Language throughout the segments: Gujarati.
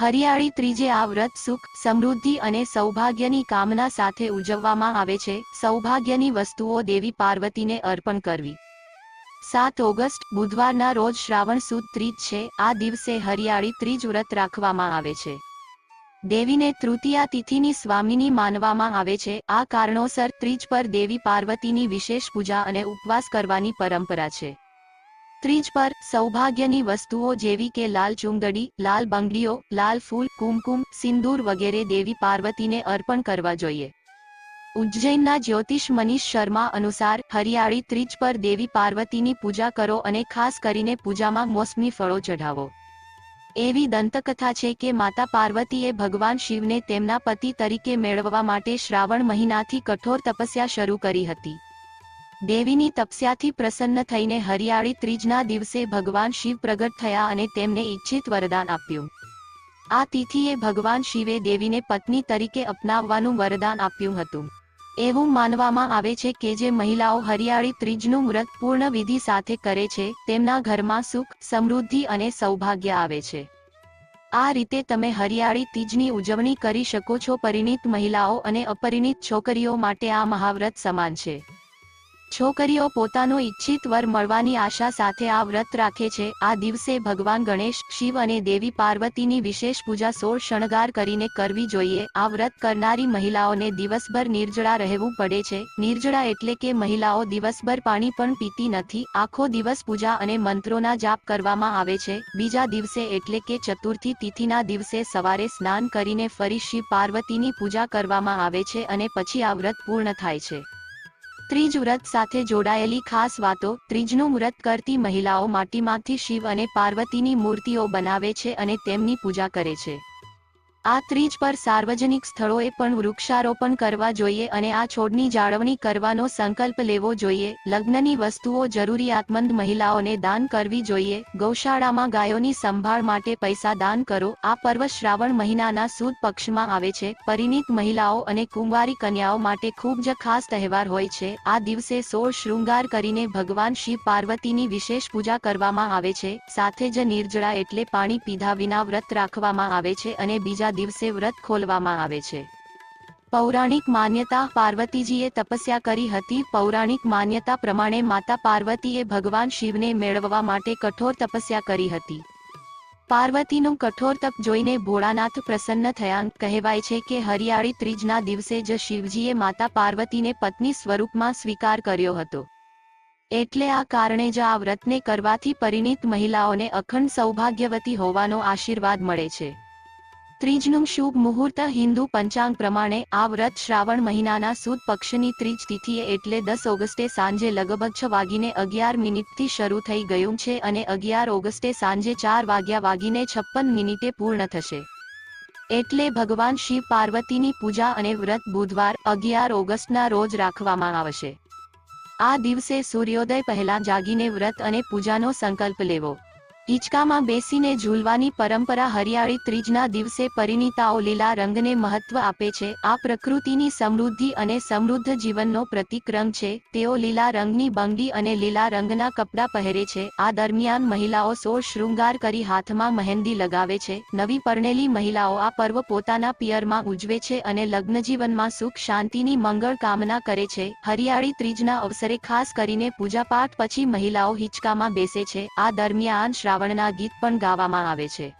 હરિયાળી ત્રીજે આ વ્રત સુખ, સમૃદ્ધિ અને સૌભાગ્યની કામના સાથે ઉજવવામાં આવે છે. સૌભાગ્યની વસ્તુઓ દેવી પાર્વતીને અર્પણ કરવી. સાત ઓગસ્ટ, બુધવારના રોજ શ્રાવણ સુદ ત્રીજ છે. આ દિવસે હરિયાળી ત્રીજ વ્રત રાખવામાં આવે છે. દેવીને તૃતીયા તિથિની સ્વામીની માનવામાં આવે છે. આ કારણોસર ત્રીજ પર દેવી પાર્વતીની વિશેષ પૂજા અને ઉપવાસ કરવાની પરંપરા છે. ત્રીજ પર, સૌભાગ્યની વસ્તુઓ જેવી કે લાલ ચુંદડી લાલ બંગડીઓ, લાલ ફૂલ, કુમકુમ, સિંદૂર વગેરે દેવી પાર્વતીને અર્પણ કરવા જોઈએ. ઉજ્જૈનના જ્યોતિષ મનીષ શર્મા અનુસાર, હરિયાળી ત્રીજ પર દેવી પાર્વતીની પૂજા કરો અને ખાસ કરીને પૂજામાં મોસમી ફળો ચઢાવો. એવી દંતકથા છે કે માતા પાર્વતીએ ભગવાન શિવને તેમના પતિ તરીકે મેળવવા માટે શ્રાવણ મહિનાથી કઠોર તપસ્યા શરૂ કરી હતી. દેવીની તપસ્યાથી પ્રસન્ન થઈને હરિયાળી ત્રીજના દિવસે ભગવાન શિવ પ્રગટ થયા અને તેમને ઈચ્છિત વરદાન આપ્યું. આ તિથિએ ભગવાન શિવે દેવીને પત્ની તરીકે અપનાવવાનું વરદાન આપ્યું હતું. એવું માનવામાં આવે છે કે જે મહિલાઓ હરિયાળી ત્રીજનું વ્રત પૂર્ણ વિધિ સાથે કરે છે, તેમના ઘરમાં સુખ, સમૃદ્ધિ અને સૌભાગ્ય આવે છે. આ રીતે તમે હરિયાળી તીજની ઉજવણી કરી શકો છો. પરિણીત મહિલાઓ અને અપરિણીત છોકરીઓ માટે આ મહાવ્રત સમાન છે. છોકરીઓ પોતાનો ઈચ્છિત વર મળવાની આશા સાથે આ વ્રત રાખે છે. આ દિવસે ભગવાન ગણેશ, શિવ અને દેવી પાર્વતીની વિશેષ પૂજા સોળ શણગાર કરીને કરવી જોઈએ. આ વ્રત કરનારી મહિલાઓને દિવસભર નિર્જળા રહેવું પડે છે. નિર્જળા એટલે કે મહિલાઓ દિવસભર પાણી પણ પીતી નથી. આખો દિવસ પૂજા અને મંત્રોના જાપ કરવામાં આવે છે. બીજા દિવસે એટલે કે ચતુર્થી તિથિના દિવસે સવારે સ્નાન કરીને ફરી શિવ પાર્વતીની પૂજા કરવામાં આવે છે અને પછી આ વ્રત પૂર્ણ થાય છે. ત્રીજ વ્રત સાથે જોડાયેલી ખાસ વાતો ત્રીજનું વ્રત કરતી મહિલાઓ માટીમાંથી શિવ અને પાર્વતીની મૂર્તિઓ બનાવે છે અને તેમની પૂજા કરે છે. આ ત્રીજ પર સાર્વજનિક સ્થળોએ પણ વૃક્ષારોપણ કરવા જોઈએ અને આ છોડની જાળવણી કરવાનો સંકલ્પ લેવો જોઈએ. લગ્નની વસ્તુઓ જરૂરિયાતમંદ મહિલાઓને દાન કરવી જોઈએ. ગૌશાળામાં ગાયોની સંભાળ માટે પૈસા દાન કરો. આ પર્વ શ્રાવણ મહિનાના સુદ પક્ષમાં આવે છે. પરિણીત મહિલાઓ અને કુંવારી કન્યાઓ માટે ખૂબ જ ખાસ તહેવાર હોય છે. આ દિવસે સોળ શૃંગાર કરીને ભગવાન શિવ પાર્વતીની વિશેષ પૂજા કરવામાં આવે છે. સાથે જ નિર્જળા એટલે પાણી પીધા વિના વ્રત રાખવામાં આવે છે અને બીજા દિવસે વ્રત ખોલવામાં આવે છે. પૌરાણિક માન્યતા પાર્વતીજીએ તપસ્યા કરી હતી. પૌરાણિક માન્યતા પ્રમાણે માતા પાર્વતીએ ભગવાન શિવને મેળવવા માટે કઠોર તપસ્યા કરી હતી. પાર્વતીનું કઠોર તપ જોઈને ભોળાનાથ પ્રસન્ન થયા. કહેવાય છે કે હરિયાળી ત્રીજના દિવસે જ શિવજીએ માતા પાર્વતીને પત્ની સ્વરૂપમાં સ્વીકાર કર્યો હતો. એટલે આ કારણે જ આ વ્રતને કરવાથી પરિણીત મહિલાઓને અખંડ સૌભાગ્યવતી હોવાનો આશીર્વાદ મળે છે. ત્રીજનું શુભ મુહૂર્ત હિન્દુ પંચાંગ પ્રમાણે આ વ્રત શ્રાવણ મહિનાના સુદ પક્ષની ત્રીજ તિથિએ એટલે દસ ઓગસ્ટે સાંજે લગભગ છ વાગીને અગિયાર મિનિટથી શરૂ થઈ ગયું છે અને અગિયાર ઓગસ્ટે સાંજે ચાર વાગ્યા વાગીને છપ્પન મિનિટે પૂર્ણ થશે. એટલે ભગવાન શિવ પાર્વતીની પૂજા અને વ્રત બુધવાર અગિયાર ઓગસ્ટના રોજ રાખવામાં આવશે. આ દિવસે સૂર્યોદય પહેલા જાગીને વ્રત અને પૂજાનો સંકલ્પ લેવો. હિંચકામાં બેસીને ઝૂલવાની પરંપરા હરિયાળી ત્રીજના દિવસે પરિણીતાઓ લીલા રંગને મહત્વ આપે છે. આ પ્રકૃતિની સમૃદ્ધિ અને સમૃદ્ધ જીવનનો પ્રતિક રંગ છે. તેઓ લીલા રંગની બંગડી અને લીલા રંગના કપડાં પહેરે છે. આ દરમિયાન મહિલાઓ સોળ શૃંગાર કરી હાથમાં મહેંદી લગાવે છે. નવી પરણેલી મહિલાઓ આ પર્વ પોતાના પિયરમાં ઉજવે છે અને લગ્નજીવનમાં સુખ, શાંતિની મંગળ કામના કરે છે. હરિયાળી ત્રીજના અવસરે ખાસ કરીને પૂજાપાઠ પછી મહિલાઓ હિંચકામાં બેસે છે. આ દરમિયાન શ્રાવણ શ્રાવણના ગીત પણ ગાવામાં આવે છે.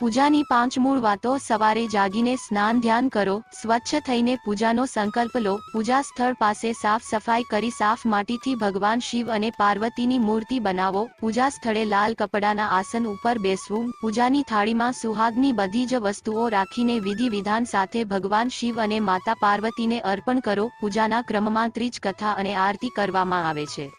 પૂજાની પાંચ મૂળ વાતો સવારે જાગીને સ્નાન ધ્યાન કરો, સ્વચ્છ થઈને પૂજાનો સંકલ્પ લો, પૂજા સ્થળ પાસે સાફ સફાઈ કરી સાફ માટીથી ભગવાન શિવ અને પાર્વતીની મૂર્તિ બનાવો, પૂજા સ્થળે લાલ કપડાના આસન ઉપર બેસવું, પૂજાની થાળીમાં સુહાગની બધી જ વસ્તુઓ રાખીને વિધિ વિધાન સાથે ભગવાન શિવ અને માતા પાર્વતીને અર્પણ કરો, પૂજાના ક્રમમાં ત્રીજ કથા અને આરતી કરવામાં આવે છે.